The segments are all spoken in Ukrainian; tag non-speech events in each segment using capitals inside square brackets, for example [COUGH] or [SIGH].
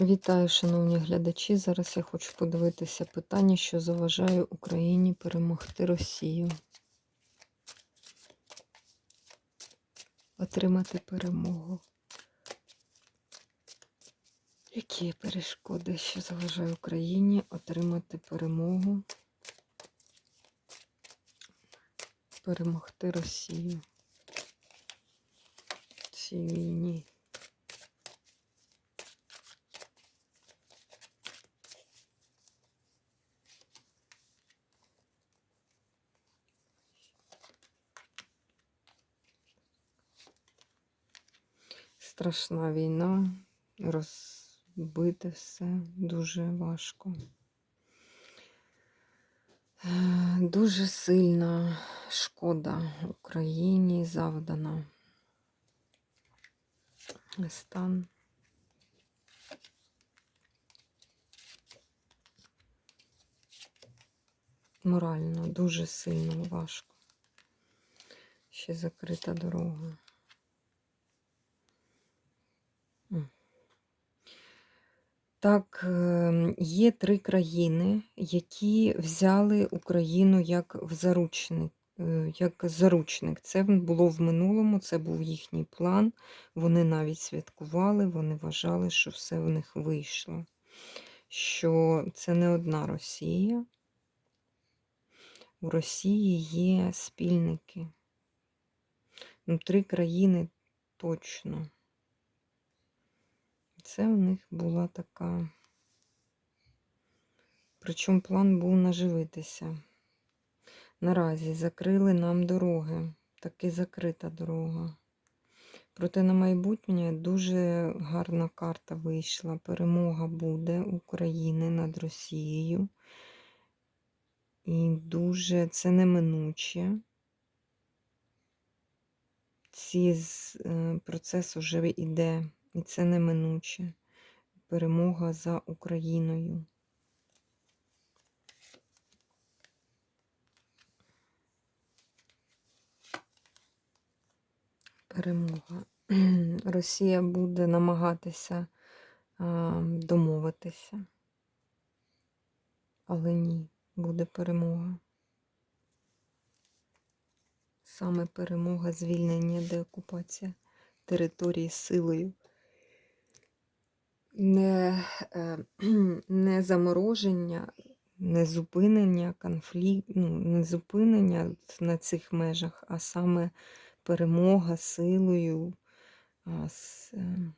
Вітаю, шановні глядачі. Зараз я хочу подивитися питання, що заважає Україні перемогти Росію. Отримати перемогу. Які перешкоди, що заважає Україні отримати перемогу? Перемогти Росію в цій війні. Страшна війна, розбите все дуже важко. Дуже сильна шкода Україні завдана. Стан. Морально дуже сильно важко. Ще закрита дорога. Так, ем, є три країни, які взяли Україну як в заручник. е, Як заручник. Це було в минулому, це був їхній план. Вони навіть святкували, вони вважали, що все в них вийшло. Що це не одна Росія. У Росії є спільники. Ну, три країни точно. Це у них була така. Причому план був наживитися. Наразі закрили нам дороги. Таки закрита дорога. Проте на майбутнє дуже гарна карта вийшла. Перемога буде України над Росією. І дуже це неминуче. Ці е, процес вже йде, і це неминуче. Перемога за Україною. Перемога. [CLEARS THROAT] Росія буде намагатися домовитися, але ні, буде перемога. Саме перемога, звільнення, деокупація території силою. Не, е, [CLEARS THROAT] не замороження, не зупинення конфлікту, ну, не зупинення на цих межах, а саме перемога силою. С, е,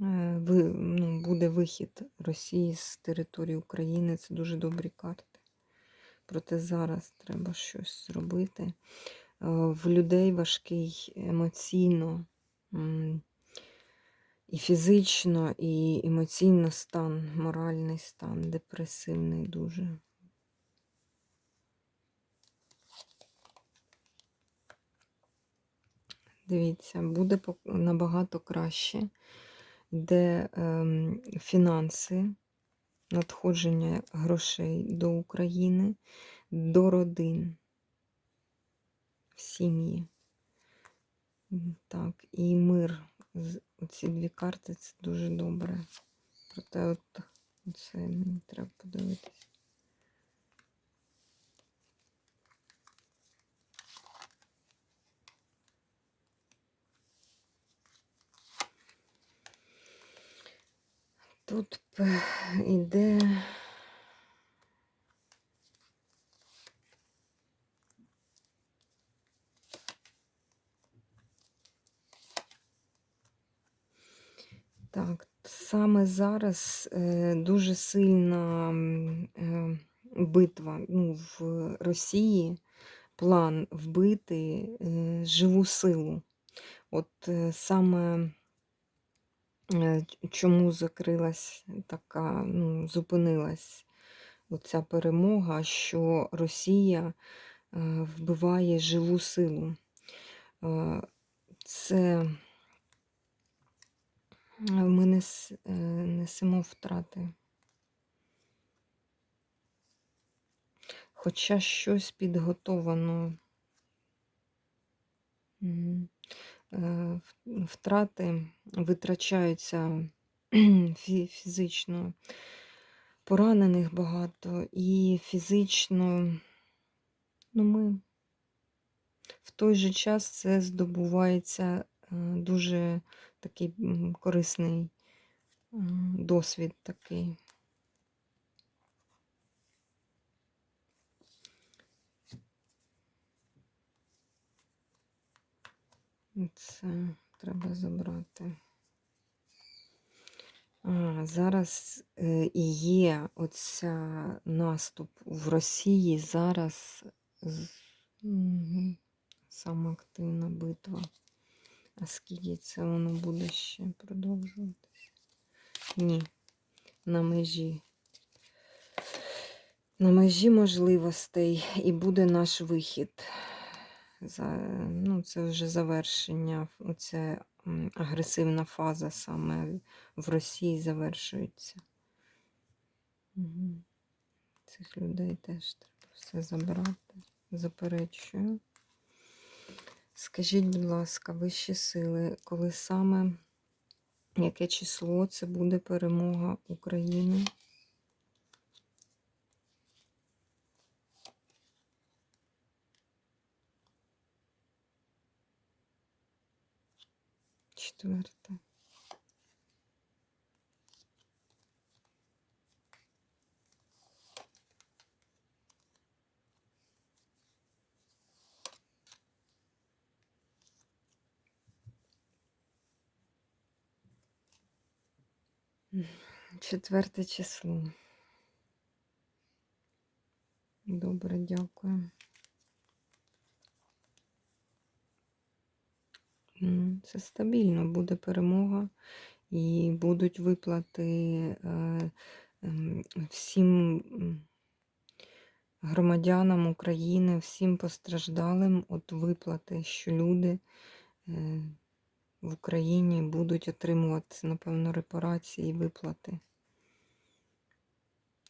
е, ви, ну, буде вихід Росії з території України. Це дуже добрі карти. Проте зараз треба щось зробити. В людей важкий емоційно і фізично, і емоційно стан, моральний стан, депресивний дуже. Дивіться, буде набагато краще, де ем, фінанси, надходження грошей до України, до родин, в сім'ї. Так, і мир. Ці дві карти це дуже добре. Проте от це мені треба подивитися. Тут іде Так, саме зараз е, дуже сильна е, битва ну, в Росії, план вбити е, живу силу. От саме чому закрилась така, ну, зупинилась оця перемога, що Росія вбиває живу силу. Це ми нес, е, несемо втрати. Хоча щось підготовано. Е, втрати витрачаються [CLEARS THROAT] фізично поранених багато, і фізично, ну, ми в той же час це здобувається дуже такий корисний досвід такий. Це треба забрати. А, зараз е, і є оця наступ в Росії. Зараз сама активна битва. А це воно буде ще продовжуватися? Ні, на межі. На межі можливостей і буде наш вихід. За, ну, це вже завершення. Оце агресивна фаза саме в Росії завершується. Угу. Цих людей теж треба все забрати. Заперечую. Скажіть, будь ласка, вищі сили, коли саме яке число це буде перемога України? Четверте. Четверте число. Добре, дякую. Це стабільно, буде перемога і будуть виплати е, ем, всім громадянам України, всім постраждалим от виплати, що люди е, в Україні будуть отримувати, напевно, репарації і виплати.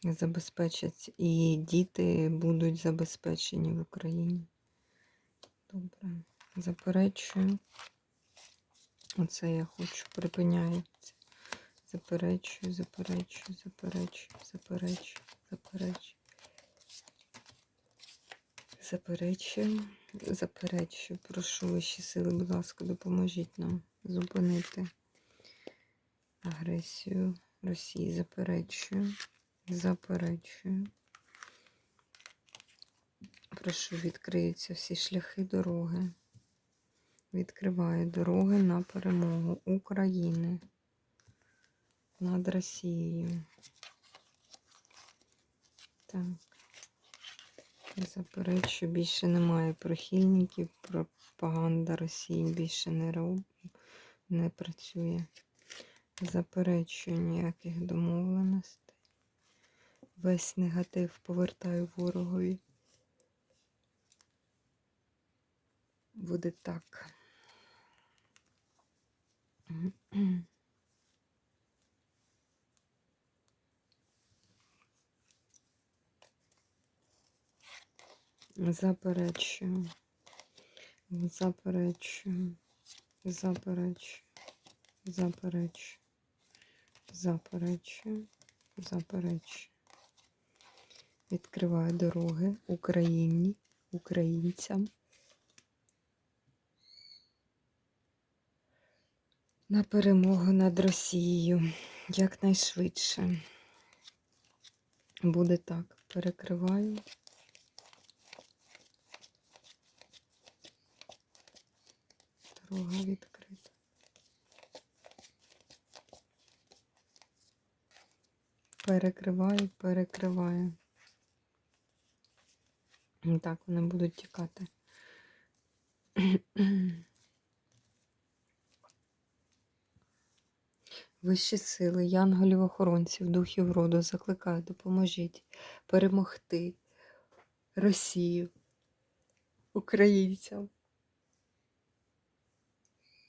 Забезпечать і діти будуть забезпечені в Україні. Добре, заперечую. Оце я хочу, припиняється. Заперечую, заперечую, заперечую, заперечую, заперечую. Заперечую, заперечую. Прошу вищі сили, будь ласка, допоможіть нам зупинити агресію Росії. Заперечую, заперечую. Прошу, відкриються всі шляхи дороги. Відкриваю дороги на перемогу України над Росією. Так. Заперечую, більше немає прихильників, пропаганда Росії більше не роб... не працює. Заперечую ніяких домовленостей. Весь негатив повертаю ворогові. Буде так. Заперечую. Заперечую. Заперечую. Заперечую. Заперечую. Заперечую. Відкриваю дороги Україні, українцям. На перемогу над Росією якнайшвидше. Буде так. Перекриваю. Дорога відкрита. Перекриваю, перекриваю. Так, вони будуть тікати. Вищі сили, янголів охоронців, духів роду закликаю, допоможіть перемогти Росію, українцям.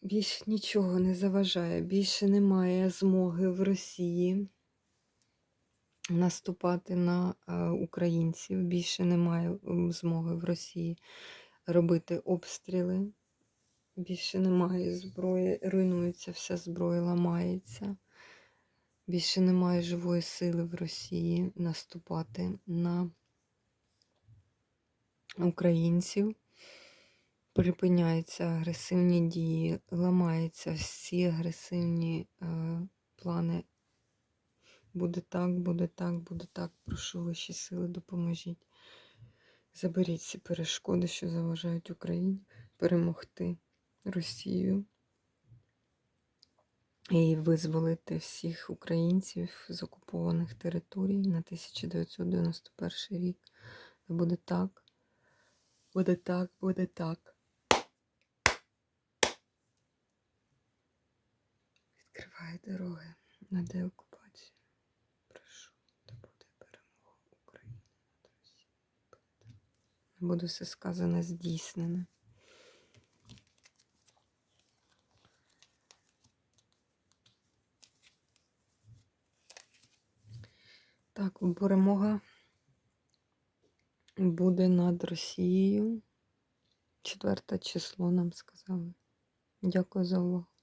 Більше нічого не заважає, більше немає змоги в Росії наступати на е, українців, більше немає змоги в Росії робити обстріли. Більше немає зброї, руйнується вся зброя, ламається. Більше немає живої сили в Росії наступати на українців. Припиняються агресивні дії, ламаються всі агресивні е, плани. Буде так, буде так, буде так. Прошу вищі сили, допоможіть. Заберіть ці перешкоди, що заважають Україні перемогти Росію і визволити всіх українців з окупованих територій на 1991 рік. Буде так, буде так, буде так. Відкриває дороги на деокупацію. Прошу, да буде перемога України над Росією. Буде все сказане здійснене. Так, перемога буде над Росією. Четверте число нам сказали. Дякую за увагу.